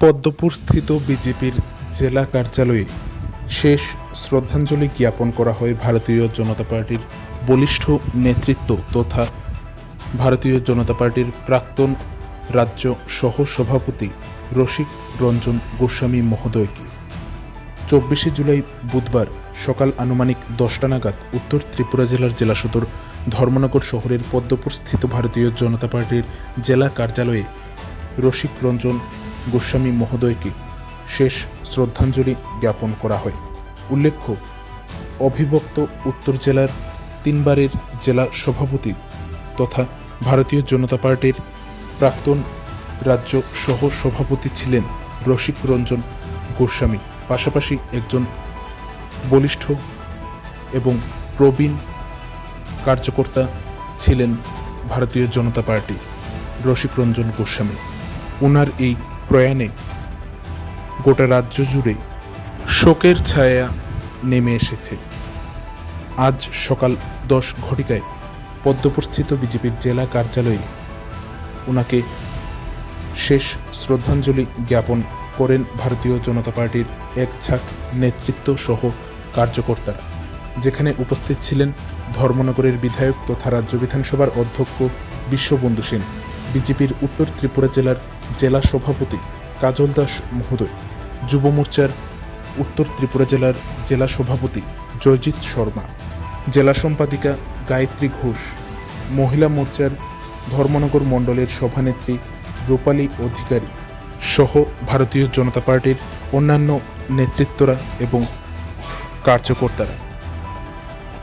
পদ্মপুর স্থিত বিজেপির জেলা কার্যালয়ে শেষ শ্রদ্ধাঞ্জলি জ্ঞাপন করা হয় ভারতীয় জনতা পার্টির বলিষ্ঠ নেতৃত্ব তথা ভারতীয় জনতা পার্টির প্রাক্তন রাজ্য সহ সভাপতি রসিক রঞ্জন গোস্বামী মহোদয়কে। চব্বিশে জুলাই বুধবার সকাল আনুমানিক দশটা নাগাদ উত্তর ত্রিপুরা জেলার জেলা সদর ধর্মনগর শহরের পদ্মপুর স্থিত ভারতীয় জনতা পার্টির জেলা কার্যালয়ে রসিক রঞ্জন গোস্বামী মহোদয়কে শেষ শ্রদ্ধাঞ্জলি জ্ঞাপন করা হয়। উল্লেখ্য, অবিভক্ত উত্তর জেলার তিনবারের জেলা সভাপতি তথা ভারতীয় জনতা পার্টির প্রাক্তন রাজ্য সহ সভাপতি ছিলেন রসিক রঞ্জন গোস্বামী। পাশাপাশি একজন বলিষ্ঠ এবং প্রবীণ কার্যকর্তা ছিলেন ভারতীয় জনতা পার্টি রসিক রঞ্জন গোস্বামী। ওনার এই প্রয়াণে গোটা রাজ্য জুড়ে শোকের ছায়া নেমে এসেছে। আজ সকাল দশ ঘটিকায় পদ্মপুরস্থিত বিজেপির জেলা কার্যালয়ে ওনাকে শেষ শ্রদ্ধাঞ্জলি জ্ঞাপন করেন ভারতীয় জনতা পার্টির এক ঝাঁক নেতৃত্ব সহ কার্যকর্তারা। যেখানে উপস্থিত ছিলেন ধর্মনগরের বিধায়ক তথা রাজ্য বিধানসভার অধ্যক্ষ বিশ্ববন্ধু সেন। বিজেপির উত্তর ত্রিপুরা জেলার জেলা সভাপতি কাজল দাস মহোদয়, যুব মোর্চার উত্তর ত্রিপুরা জেলার জেলা সভাপতি জয়জিৎ শর্মা, জেলা সম্পাদিকা গায়ত্রী ঘোষ, মহিলা মোর্চার ধর্মনগর মণ্ডলের সভানেত্রী রূপালী অধিকারী সহ ভারতীয় জনতা পার্টির অন্যান্য নেতৃত্বরা এবং কার্যকর্তারা।